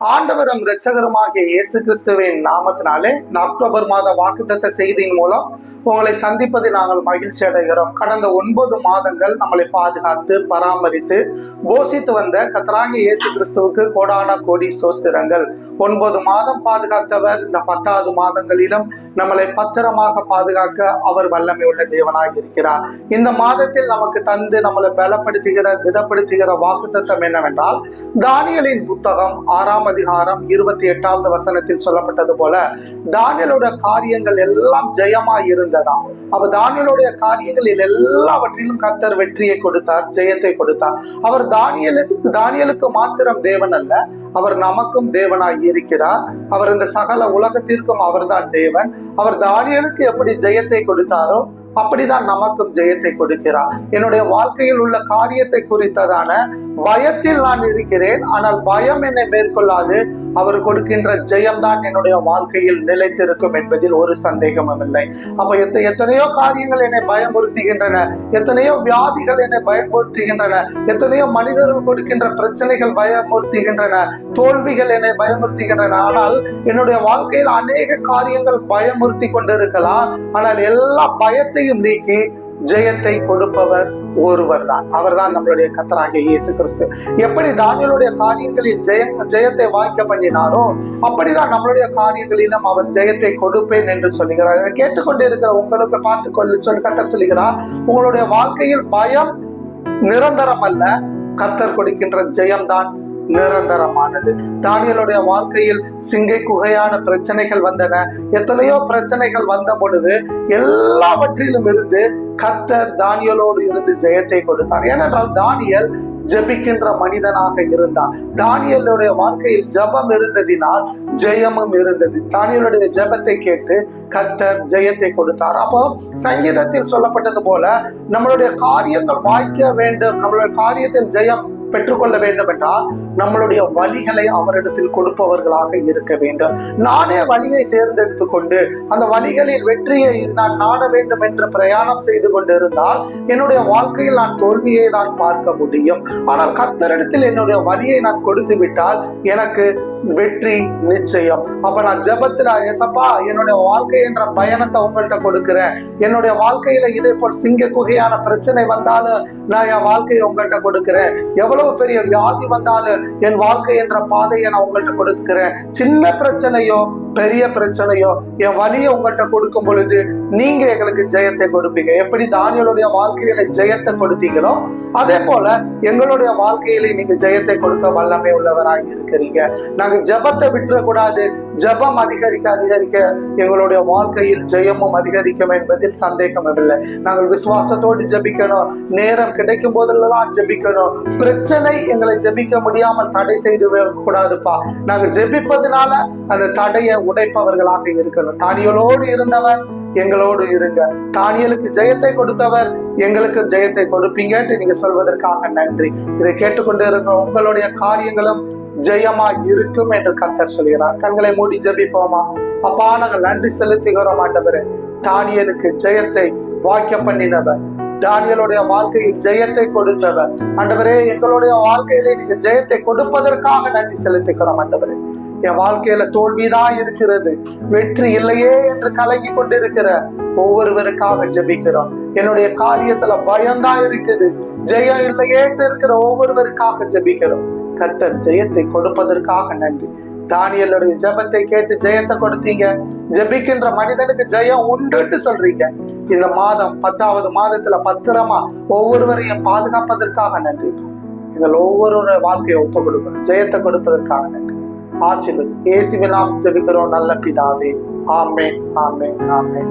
ஆண்டவரும் இரட்சகருமாகிய இயேசு கிறிஸ்துவின் நாமத்தினாலே இந்த அக்டோபர் மாத வாக்குத்தத்த செய்தியின் மூலம் உங்களை சந்திப்பதில் நாங்கள் மகிழ்ச்சி அடைகிறோம் கடந்த ஒன்பது மாதங்கள் நம்மளை பாதுகாத்து பராமரித்து போஷித்து வந்த கத்தராகிய இயேசு கிறிஸ்துவுக்கு கோடான கோடி சோஸ்திரங்கள். ஒன்பது மாதம் பாதுகாத்தவர். இந்த பத்தாவது மாதங்களிலும் நம்மளை பத்திரமாக பாதுகாக்க அவர் வல்லமை உள்ள தேவனாக இருக்கிறார் இந்த மாதத்தில் நமக்கு தந்து நம்மளை பலப்படுத்துகிற திடப்படுத்துகிற வாக்குத்தத்தம் என்னவென்றால் தானியலின் புத்தகம் ஆறாம் அதிகாரம் இருபத்தி எட்டாவது வசனத்தில் சொல்லப்பட்டது போல தானியலோட காரியங்கள் எல்லாம் ஜெயமா இருந்ததாம் அப்ப தானியலுடைய காரியங்களில் எல்லாவற்றிலும் கத்தர் வெற்றியை கொடுத்தார் ஜெயத்தை கொடுத்தார். அவர் தானியலுக்கு தானியலுக்கு மாத்திரம் தேவன் அல்ல அவர் நமக்கும் தேவனாய் இருக்கிறார். அவர் இந்த சகல உலகத்திற்கும் அவர்தான் தேவன். அவர் தானியலுக்கு எப்படி ஜெயத்தை கொடுத்தாரோ அப்படிதான் நமக்கும் ஜெயத்தை கொடுக்கிறார். என்னுடைய வாழ்க்கையில் உள்ள காரியத்தை குறித்ததான பயத்தில் நான் இருக்கிறேன். ஆனால் பயம் என்னை மேற்கொள்ளாது. அவர் கொடுக்கின்ற ஜெயம்தான் என்னுடைய வாழ்க்கையில் நிலைத்திருக்கும் என்பதில் ஒரு சந்தேகமும் இல்லை. அப்ப எத்த எத்தனையோ காரியங்கள் என்னை பயமுறுத்துகின்றன எத்தனையோ வியாதிகள் என்னை பயமுறுத்துகின்றன எத்தனையோ மனிதர்கள் கொடுக்கின்ற பிரச்சனைகள் பயமுறுத்துகின்றன தோல்விகள் என்னை பயமுறுத்துகின்றன. ஆனால் என்னுடைய வாழ்க்கையில் அநேக காரியங்கள் பயமுறுத்தி கொண்டிருக்கலாம். ஆனால் எல்லா பயத்தையும் நீக்கி ஜெயத்தை கொடுப்பவர் ஒருவர் தான் அவர் தான் நம்மளுடைய கத்தராகிய இயேசு கிறிஸ்து எப்படி தானியலுடைய காரியங்களில் ஜெய ஜெயத்தை வாய்க்க பண்ணினாரோ அப்படிதான் நம்மளுடைய காரியங்களிலும் அவர் ஜெயத்தை கொடுப்பேன் என்று சொல்லுகிறார். இதை கேட்டுக்கொண்டு இருக்கிற உங்களுக்கு பார்த்து கொள்ள சொல்லி கத்தர் சொல்லுகிறார். உங்களுடைய வாழ்க்கையில் பயம் நிரந்தரம் அல்ல கத்தர் கொடுக்கின்ற ஜெயம்தான். நிரந்தரமானது. தானியலுடைய வாழ்க்கையில் சிங்கை குகையான பிரச்சனைகள் வந்தன. எத்தனையோ பிரச்சனைகள் வந்த பொழுது எல்லாவற்றிலும் இருந்து கத்தர் தானியலோடு இருந்து ஜெயத்தை கொடுத்தார். ஏனென்றால் தானியல் ஜெபிக்கின்ற மனிதனாக இருந்தார். தானியலுடைய வாழ்க்கையில் ஜபம் இருந்ததினால் ஜெயமும் இருந்தது. தானியலுடைய ஜெபத்தை கேட்டு கத்தர் ஜெயத்தை கொடுத்தார். அப்போ சங்கீதத்தில் சொல்லப்பட்டது போல நம்மளுடைய காரியங்கள் வாய்க்க வேண்டும். நம்மளுடைய காரியத்தில் ஜெயம் பெற்றுக்கொள்ள வேண்டும் என்றால் நம்மளுடைய வழிகளை அவரிடத்தில் கொடுப்பவர்களாக இருக்க வேண்டும். நானே வழியை தேர்ந்தெடுத்து கொண்டு அந்த வழிகளில் வெற்றியை நான் நாட வேண்டும் என்று பிரயாணம் செய்து கொண்டிருந்தால் என்னுடைய வாழ்க்கையில் நான் தோல்வியை தான் பார்க்க முடியும். ஆனால் கத்தரிடத்தில் என்னுடைய வழியை நான் கொடுத்து விட்டால் எனக்கு வெற்றி நிச்சயம். அப்ப நான் ஜபத்துல எசப்பா என்னுடைய வாழ்க்கை என்ற பயணத்தை உங்கள்கிட்ட கொடுக்கிறேன். என்னுடைய வாழ்க்கையில இதே போல் சிங்க குகையான பிரச்சனை வந்தாலும் நான் என் வாழ்க்கையை உங்கள்கிட்ட கொடுக்கிறேன். எவ்வளவு பெரிய வியாதி வந்தாலும் என் வாழ்க்கை என்ற பாதையை நான் உங்கள்கிட்ட கொடுக்கிறேன். சின்ன பிரச்சனையோ பெரிய பிரச்சனையோ என் வழியை உங்கள்கிட்ட கொடுக்கும் பொழுது நீங்க எங்களுக்கு ஜெயத்தை கொடுப்பீங்க. எப்படி தானியலுடைய வாழ்க்கையில ஜெயத்தை கொடுத்தீங்களோ அதே போல எங்களுடைய வாழ்க்கையில நீங்க ஜெயத்தை கொடுக்க வல்லமை உள்ளவராக இருக்கிறீங்க. நாங்கள் ஜபத்தை விட்டுறக்கூடாது. ஜபம் அதிகரிக்க அதிகரிக்க எங்களுடைய வாழ்க்கையில் ஜெயமும் அதிகரிக்கும் என்பதில் சந்தேகம் இல்லை நாங்கள் விசுவாசத்தோடு ஜபிக்கணும். நேரம் கிடைக்கும் போதெல்லாம் ஜபிக்கணும். பிரச்சனை எங்களை ஜபிக்க முடியாமல் தடை செய்து கூடாதுப்பா நாங்க ஜெபிப்பதனால அந்த தடையை உடைப்பவர்களாக இருக்கணும். தானியலோடு இருந்தவர் எங்களோடு இருங்க. தானியலுக்கு ஜெயத்தை கொடுத்தவர் எங்களுக்கு ஜெயத்தை கொடுப்பீங்கன்னு நீங்க சொல்வதற்காக நன்றி. இதை கேட்டுக்கொண்டு இருக்கிற உங்களுடைய காரியங்களும் ஜெயமா இருக்கும் என்று கத்தர் சொல்கிறார். கண்களை மூடி ஜெபிப்போமா? அப்பா நாங்கள் நன்றி செலுத்துகிறோம் ஆண்டவரே. தானியலுக்கு ஜெயத்தை வாக்கிய பண்ணினவர். தானியலுடைய வாழ்க்கையில் ஜெயத்தை கொடுத்தவர். ஆண்டவரே எங்களுடைய வாழ்க்கையில நீங்க ஜெயத்தை கொடுப்பதற்காக நன்றி செலுத்துகிறோம் ஆண்டவரே. என் வாழ்க்கையில தோல்விதான் இருக்கிறது. வெற்றி இல்லையே என்று கலங்கி கொண்டிருக்கிற ஒவ்வொருவருக்காக ஜெபிக்கிறோம். என்னுடைய காரியத்துல பயம்தான் இருக்குது. ஜெயம் இல்லையே இருக்கிற ஒவ்வொருவருக்காக ஜெபிக்கிறோம். கத்த ஜெயத்தை கொடுப்பதற்காக நன்றி. தானியலுடைய ஜெபத்தை கேட்டு ஜெயத்தை கொடுத்தீங்க. ஜெபிக்கின்ற மனிதனுக்கு ஜெயம் உண்டுன்னு சொல்றீங்க. இந்த மாதம் பத்தாவது மாதத்துல பத்திரமா ஒவ்வொருவரையும் பாதுகாப்பதற்காக நன்றி. எங்கள் ஒவ்வொருவருடைய வாழ்க்கையை ஒப்பு கொடுக்கணும் ஜெயத்தை கொடுப்பதற்காக நன்றி. ஆசிர்வதி. இயேசுவின் நாம் ஜெபிக்கிறோம். நல்ல பிதாவே. ஆமே ஆமே ஆமே